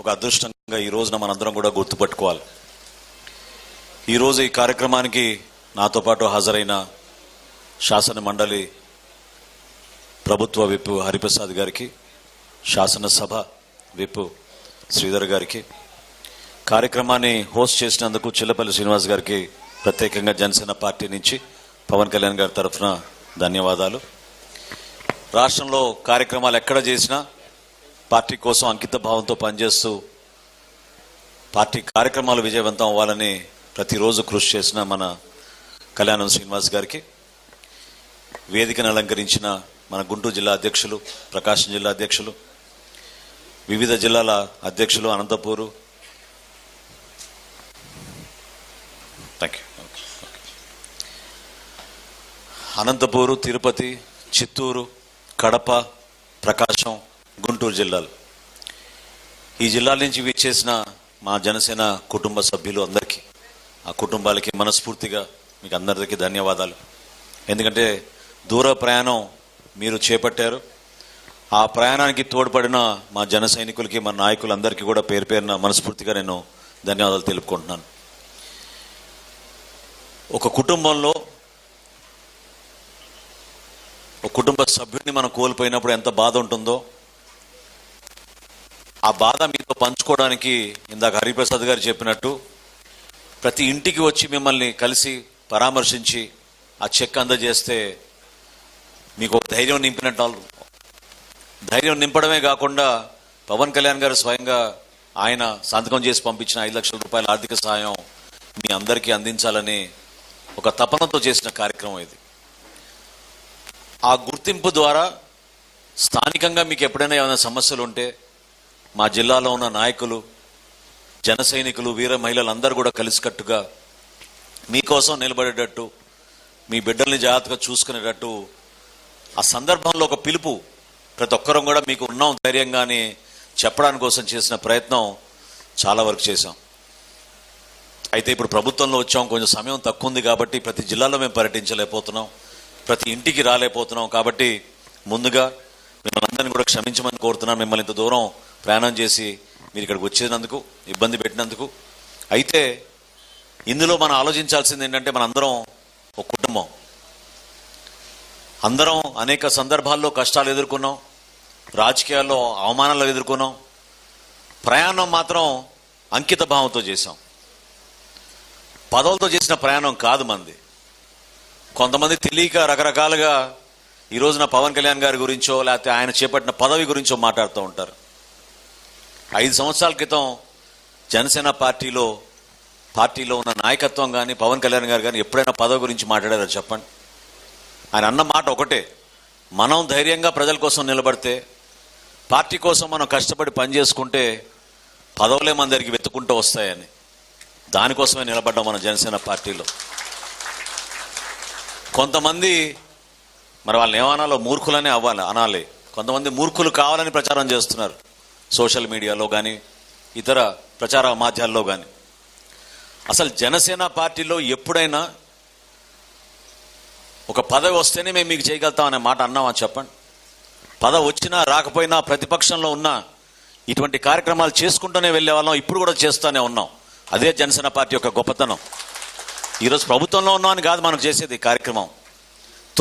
ఒక అదృష్టంగా ఈ రోజున మనందరం కూడా గుర్తుపట్టుకోవాలి. ఈరోజు ఈ కార్యక్రమానికి నాతో పాటు హాజరైన శాసన మండలి ప్రభుత్వ విప్ హరిప్రసాద్ గారికి శాసనసభ విప్ శ్రీధర్ గారికి కార్యక్రమాన్ని హోస్ట్ చేసినందుకు చిల్లపల్లి శ్రీనివాస్ గారికి ప్రత్యేకంగా జనసేన పార్టీ నుంచి పవన్ కళ్యాణ్ గారి తరఫున ధన్యవాదాలు. రాష్ట్రంలో కార్యక్రమాలు ఎక్కడ చేసినా పార్టీ కోసం అంకిత భావంతో పనిచేస్తూ పార్టీ కార్యక్రమాలు విజయవంతం అవ్వాలని ప్రతిరోజు కృషి చేసిన మన కళ్యాణం శ్రీనివాస్ గారికి వేదికను అలంకరించిన మన గుంటూరు జిల్లా అధ్యక్షులు ప్రకాశం జిల్లా అధ్యక్షులు వివిధ జిల్లాల అధ్యక్షులు అనంతపూరు. థ్యాంక్ యూ అనంతపూరు తిరుపతి చిత్తూరు కడప ప్రకాశం గుంటూరు జిల్లాలో. ఈ జిల్లాల నుంచి విచ్చేసిన మా జనసేన కుటుంబ సభ్యులు అందరికీ ఆ కుటుంబాలకి మనస్ఫూర్తిగా మీకు అందరికీ ధన్యవాదాలు. ఎందుకంటే దూర ప్రయాణం మీరు చేపట్టారు. ఆ ప్రయాణానికి తోడ్పడిన మా జన సైనికులకి మా నాయకులందరికీ కూడా పేరు పేరున మనస్ఫూర్తిగా నేను ధన్యవాదాలు తెలుపుకుంటున్నాను. ఒక కుటుంబంలో ఒక కుటుంబ సభ్యుడిని మనం కోల్పోయినప్పుడు ఎంత బాధ ఉంటుందో ఆ బాధ మీతో పంచుకోవడానికి ఇందాక హరిప్రసాద్ గారు చెప్పినట్టు ప్రతి ఇంటికి వచ్చి మిమ్మల్ని కలిసి పరామర్శించి ఆ చెక్ అందజేస్తే మీకు ధైర్యం నింపినట్టు ధైర్యం నింపడమే కాకుండా పవన్ కళ్యాణ్ గారు స్వయంగా ఆయన సంతకం చేసి పంపించిన ఐదు లక్షల రూపాయల ఆర్థిక సహాయం మీ అందరికీ అందించాలని ఒక తపనతో చేసిన కార్యక్రమం ఇది. ఆ గుర్తింపు ద్వారా స్థానికంగా మీకు ఎప్పుడైనా ఏమైనా సమస్యలు ఉంటే మా జిల్లాలో ఉన్న నాయకులు జన సైనికులు వీర మహిళలు అందరూ కూడా కలిసికట్టుగా మీకోసం నిలబడేటట్టు మీ బిడ్డల్ని జాగ్రత్తగా చూసుకునేటట్టు ఆ సందర్భంలో ఒక పిలుపు ప్రతి ఒక్కరం కూడా మీకు ఉన్నాం ధైర్యంగానే చెప్పడానికి కోసం చేసిన ప్రయత్నం చాలా వరకు చేశాం. అయితే ఇప్పుడు ప్రభుత్వంలో వచ్చాం కొంచెం సమయం తక్కువ ఉంది కాబట్టి ప్రతి జిల్లాలో మేము పర్యటించలేకపోతున్నాం ప్రతి ఇంటికి రాలేకపోతున్నాం కాబట్టి ముందుగా మిమ్మల్ని అందరినీ కూడా క్షమించమని కోరుతున్నాను. మిమ్మల్ని ఇంత దూరం ప్రయాణం చేసి మీరు ఇక్కడికి వచ్చినందుకు ఇబ్బంది పెట్టినందుకు. అయితే ఇందులో మనం ఆలోచించాల్సింది ఏంటంటే మన అందరం ఒక కుటుంబం. అందరం అనేక సందర్భాల్లో కష్టాలు ఎదుర్కొన్నాం రాజకీయాల్లో అవమానాలు ఎదుర్కొన్నాం ప్రయాణం మాత్రం అంకిత భావంతో చేసాం పదవులతో చేసిన ప్రయాణం కాదు మంది. కొంతమంది తెలియక రకరకాలుగా ఈ రోజున పవన్ కళ్యాణ్ గారి గురించో లేకపోతే ఆయన చేపట్టిన పదవి గురించో మాట్లాడుతూ ఉంటారు. ఐదు సంవత్సరాల క్రితం జనసేన పార్టీలో పార్టీలో ఉన్న నాయకత్వం కానీ పవన్ కళ్యాణ్ గారు కానీ ఎప్పుడైనా పదవి గురించి మాట్లాడారో చెప్పండి? ఆయన అన్న మాట ఒకటే. మనం ధైర్యంగా ప్రజల కోసం నిలబడితే పార్టీ కోసం మనం కష్టపడి పనిచేసుకుంటే పదవులే మన దగ్గరికి వెతుకుంటూ వస్తాయని. దానికోసమే నిలబడ్డాం మన జనసేన పార్టీలో. కొంతమంది మరి వాళ్ళని ఏమనాలో మూర్ఖులనే అవ్వాలి అనాలి. కొంతమంది మూర్ఖులు కావాలని ప్రచారం చేస్తున్నారు. సోషల్ మీడియాలో కానీ ఇతర ప్రచార మాధ్యాల్లో కానీ అసలు జనసేన పార్టీలో ఎప్పుడైనా ఒక పదవి వస్తేనే మేము మీకు చేయగలుగుతాం అనే మాట అన్నామా చెప్పండి? పదవి వచ్చినా రాకపోయినా ప్రతిపక్షంలో ఉన్నా ఇటువంటి కార్యక్రమాలు చేసుకుంటూనే వెళ్ళే వాళ్ళం ఇప్పుడు కూడా చేస్తూనే ఉన్నాం. అదే జనసేన పార్టీ యొక్క గొప్పతనం. ఈరోజు ప్రభుత్వంలో ఉన్నామని కాదు మనం చేసేది కార్యక్రమం.